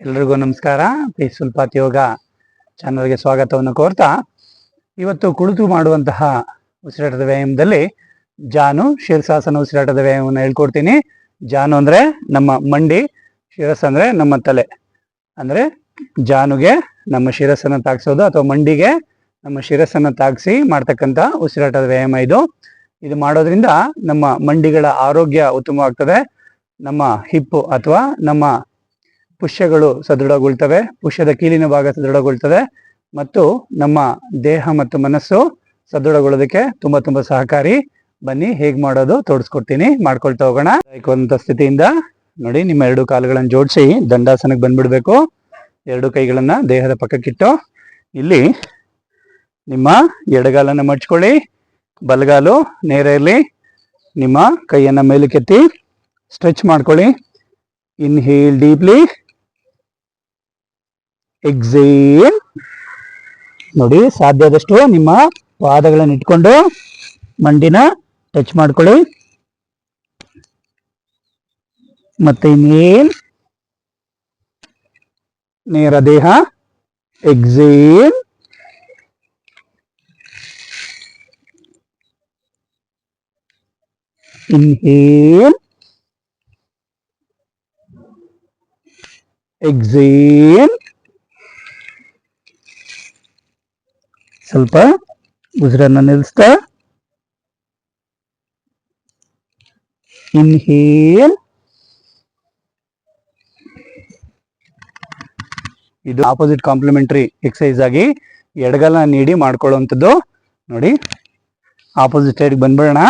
ಎಲ್ರಿಗೂ ನಮಸ್ಕಾರ. Peaceful path ಯೋಗ ಚಾನಲ್ಗೆ ಸ್ವಾಗತವನ್ನು ಕೋರ್ತಾ, ಇವತ್ತು ಕುಳಿತು ಮಾಡುವಂತಹ ಉಸಿರಾಟದ ವ್ಯಾಯಾಮದಲ್ಲಿ ಜಾನು ಶಿರಸಾಸನ ಉಸಿರಾಟದ ವ್ಯಾಯಾಮವನ್ನು ಹೇಳ್ಕೊಡ್ತೀನಿ. ಜಾನು ಅಂದ್ರೆ ನಮ್ಮ ಮಂಡಿ, ಶಿರಸ್ ಅಂದ್ರೆ ನಮ್ಮ ತಲೆ. ಅಂದ್ರೆ ಜಾನುಗೆ ನಮ್ಮ ಶಿರಸ್ಸನ್ನು ತಾಗಿಸೋದು ಅಥವಾ ಮಂಡಿಗೆ ನಮ್ಮ ಶಿರಸ್ಸನ್ನು ತಾಗಿಸಿ ಮಾಡ್ತಕ್ಕಂಥ ಉಸಿರಾಟದ ವ್ಯಾಯಾಮ ಇದು. ಇದು ಮಾಡೋದ್ರಿಂದ ನಮ್ಮ ಮಂಡಿಗಳ ಆರೋಗ್ಯ ಉತ್ತಮವಾಗ್ತದೆ. ನಮ್ಮ ಹಿಪ್ಪು ಅಥವಾ ನಮ್ಮ ಪುಷ್ಯಗಳು ಸದೃಢಗೊಳ್ತವೆ, ಪುಷ್ಯದ ಕೀಲಿನ ಭಾಗ ಸದೃಢಗೊಳ್ತದೆ ಮತ್ತು ನಮ್ಮ ದೇಹ ಮತ್ತು ಮನಸ್ಸು ಸದೃಢಗೊಳ್ಳೋದಕ್ಕೆ ತುಂಬಾ ತುಂಬಾ ಸಹಕಾರಿ. ಬನ್ನಿ, ಹೇಗ್ ಮಾಡೋದು ತೋರಿಸ್ಕೊಡ್ತೀನಿ, ಮಾಡ್ಕೊಳ್ತಾ ಹೋಗೋಣ. ಒಂದು ಸ್ಥಿತಿಯಿಂದ ನೋಡಿ, ನಿಮ್ಮ ಎರಡು ಕಾಲುಗಳನ್ನು ಜೋಡಿಸಿ, ದಂಡಾಸನಕ್ಕೆ ಬಂದ್ಬಿಡ್ಬೇಕು. ಎರಡು ಕೈಗಳನ್ನ ದೇಹದ ಪಕ್ಕಕ್ಕಿಟ್ಟು. ಇಲ್ಲಿ ನಿಮ್ಮ ಎಡಗಾಲನ್ನ ಮಡ್ಚ್ಕೊಳ್ಳಿ, ಬಲಗಾಲು ನೇರ ಇರಲಿ. ನಿಮ್ಮ ಕೈಯನ್ನ ಮೇಲಕ್ಕೆತ್ತಿ, ಸ್ಟ್ರೆಚ್ ಮಾಡ್ಕೊಳ್ಳಿ. Inhale deeply. ಎಕ್ಸೇಲ್ ನೋಡಿ ಸಾಧ್ಯ ಆದಷ್ಟು ನಿಮ್ಮ ಪಾದಗಳನ್ನು ಇಟ್ಕೊಂಡು ಮಂಡಿನ ಟಚ್ ಮಾಡ್ಕೊಳ್ಳಿ. ಮತ್ತೆ ಇನ್ನೇನ್ ನೇರ ದೇಹ. ಎಕ್ಸೇಲ್ ಇನ್ಹೇಲ್ ಎಕ್ಸೇಲ್ ಸ್ವಲ್ಪ ಉಸಿರನ್ನ ನಿಲ್ಲಿಸ್ತಾ. ಇನ್ಹೇಲ್ ಇದು ಆಪೋಸಿಟ್ ಕಾಂಪ್ಲಿಮೆಂಟರಿ ಎಕ್ಸಸೈಸ್ ಆಗಿ ಎಡಗಲ ನೀಡಿ ಮಾಡ್ಕೊಳ್ಳುವಂಥದ್ದು. ನೋಡಿ ಆಪೋಸಿಟ್ ಸೈಡ್ ಬಂದ್ಬಿಡೋಣ.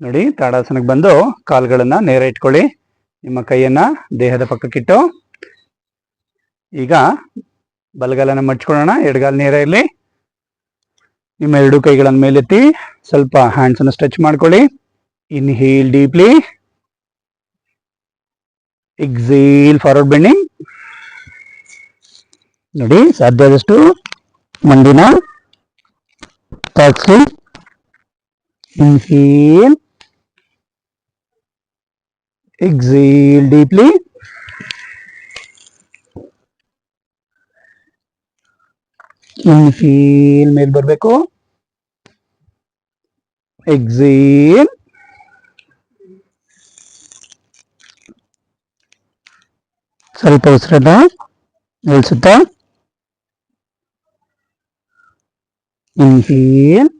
ನೋಡಿ, ತಾಡಾಸನಕ್ಕೆ ಬಂದು ಕಾಲ್ಗಳನ್ನ ನೇರ ಇಟ್ಕೊಳ್ಳಿ. ನಿಮ್ಮ ಕೈಯನ್ನ ದೇಹದ ಪಕ್ಕಕ್ಕಿಟ್ಟು. ಈಗ ಬಲಗಾಲನ ಮಡ್ಚ್ಕೊಳ್ಳೋಣ. ಎಡಗಾಲ ನೇರ ಇರಲಿ. ನಿಮ್ಮ ಎರಡು ಕೈಗಳನ್ನ ಮೇಲೆತ್ತಿ ಸ್ವಲ್ಪ ಹ್ಯಾಂಡ್ಸ್ ಅನ್ನು ಸ್ಟ್ರೆಚ್ ಮಾಡ್ಕೊಳ್ಳಿ. Inhale deeply exhale forward bending ನೋಡಿ, ಸಾಧ್ಯ ಸಾಧ್ಯದಷ್ಟು ಮಂಡಿನ ತಾಕ್ಸಿ ಇನ್ಹೇಲ್ ಎಕ್ಸೇಲ್ ಡೀಪ್ಲಿ ಇನ್ಹೇಲ್ ಮೇಲ್ ಬರಬೇಕು. ಎಕ್ಸೇಲ್ ಸ್ವಲ್ಪ ಉಸಿರನ್ನ ನಿಲ್ಸುತ್ತಾ. ಇನ್ಹೇಲ್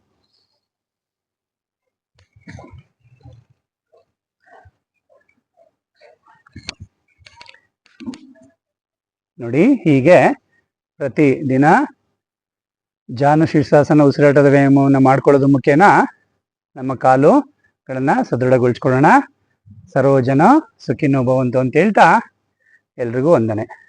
ನೋಡಿ ಹೀಗೆ ಪ್ರತಿ ದಿನ ಜಾನು ಶೀರ್ಷಾಸನ ಉಸಿರಾಟದ ವ್ಯಾಯಾಮವನ್ನು ಮಾಡ್ಕೊಳ್ಳೋದು ಮುಖ್ಯನ? ನಮ್ಮ ಕಾಲುಗಳನ್ನು ಸದೃಢಗೊಳಿಸ್ಕೊಳ್ಳೋಣ. ಸರ್ವಜನ ಸುಖಿನೋ ಭವಂತು ಅಂತ ಹೇಳ್ತಾ ಎಲ್ರಿಗೂ ವಂದನೆ.